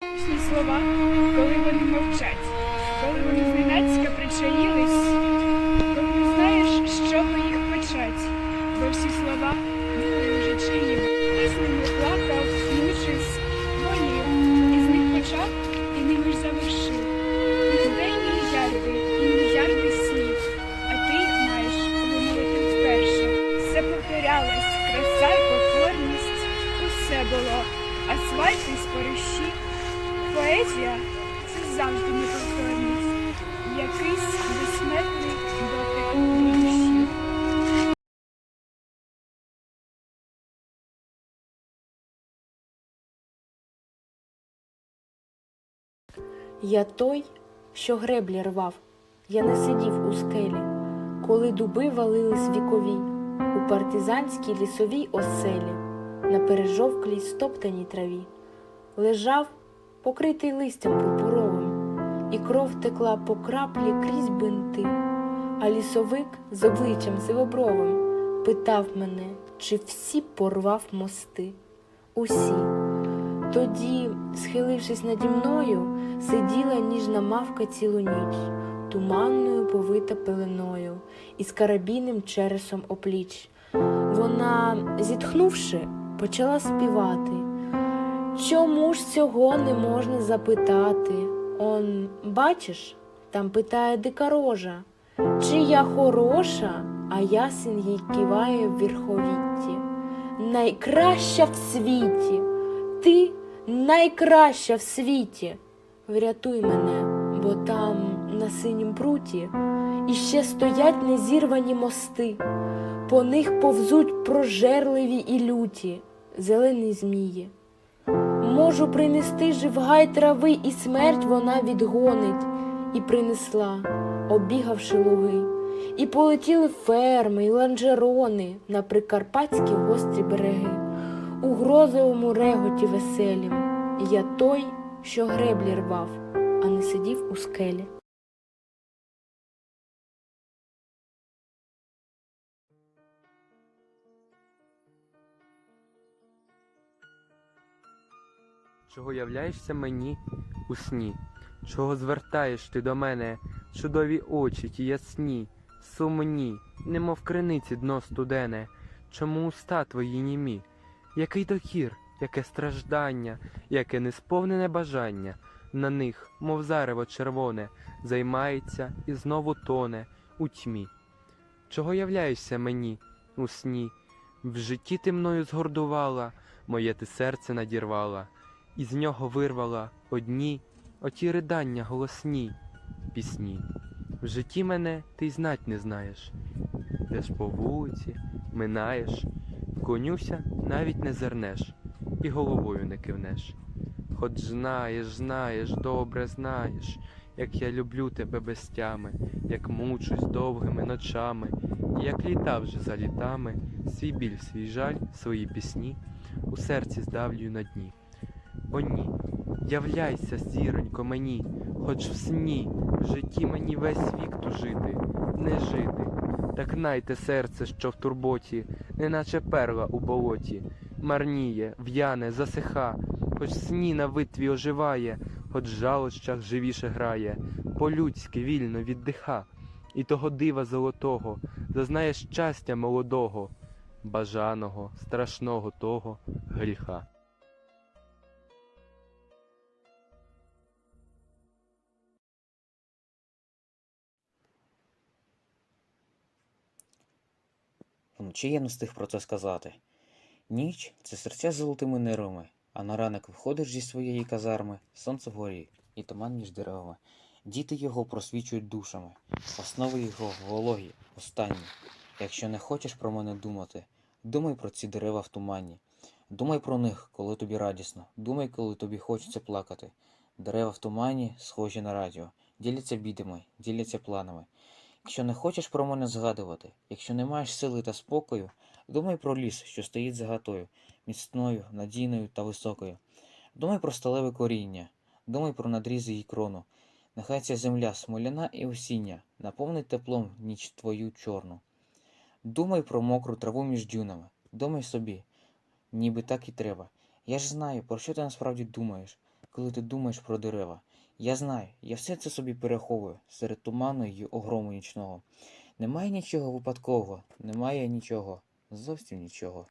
Слова, коли вони мовчать, коли вони зненацька причаїлись, коли не знаєш, що би їх почать, бо всі слова завжди неповторність, якийсь безсмертний дотик. Душі. Я той, що греблі рвав, я не сидів у скелі, коли дуби валились вікові у партизанській лісовій оселі, на пережовклій стоптаній траві, лежав, покритий листям і кров текла по краплі крізь бинти, а лісовик з обличчям сивобровим питав мене, чи всі порвав мости. Усі. Тоді, схилившись наді мною, сиділа ніжна мавка цілу ніч, туманною повита пеленою і з карабінним чересом опліч. Вона, зітхнувши, почала співати. Чому ж цього не можна запитати? Он, бачиш, там питає дика рожа, чи я хороша, а ясен їй киває в вірховітті. Найкраща в світі, ти найкраща в світі. Врятуй мене, бо там, на синім пруті, іще стоять незірвані мости, по них повзуть прожерливі і люті, зелені змії. Можу принести живгай трави, і смерть вона відгонить, і принесла, обігавши луги, і полетіли ферми, і ланжерони на прикарпатські гострі береги, у грозовому реготі веселім. Я той, що греблі рвав, а не сидів у скелі. Чого являєшся мені у сні? Чого звертаєш ти до мене чудові очі ті ясні, сумні, немов криниці дно студене, чому уста твої німі? Який докір, яке страждання, яке несповнене бажання, на них, мов зарево червоне, займається і знову тоне у тьмі. Чого являєшся мені у сні? В житті ти мною згордувала, моє ти серце надірвала і з нього вирвала одні оті ридання голосні пісні. В житті мене ти й знать не знаєш, Йдеш по вулиці, минаєш, конюся навіть не зернеш, і головою не кивнеш. Хоч знаєш, знаєш, добре знаєш, як я люблю тебе без тями, як мучусь довгими ночами, і як літа вже за літами, свій біль, свій жаль, свої пісні у серці здавлюю на дні. О ні, являйся, зіронько, мені, хоч в сні, в житті мені весь вік тужити, не жити. Так найте серце, що в турботі, неначе перла у болоті, марніє, в'яне, засиха, хоч сні на витві оживає, хоч жалощах живіше грає, по-людськи вільно віддиха, і того дива золотого, зазнає щастя молодого, бажаного, страшного того гріха. Вночі я не встиг про це сказати. Ніч це серця з золотими нервами, а на ранок виходиш зі своєї казарми, сонце вгорі і туман між деревами. Діти його просвічують душами, основи його вологі, останні. Якщо не хочеш про мене думати, думай про ці дерева в тумані. Думай про них, коли тобі радісно, думай, коли тобі хочеться плакати. Дерева в тумані, схожі на радіо, діляться бідами, діляться планами. Якщо не хочеш про мене згадувати, якщо не маєш сили та спокою, думай про ліс, що стоїть за гатою, міцною, надійною та високою. Думай про сталеве коріння, думай про надрізи її крону. Нехай ця земля смоляна і осіння наповнить теплом ніч твою чорну. Думай про мокру траву між дюнами, думай собі, ніби так і треба. Я ж знаю, про що ти насправді думаєш. коли ти думаєш про дерева. Я знаю, я все це собі переховую серед туману й огрому нічного. Немає нічого випадкового, немає нічого, зовсім нічого.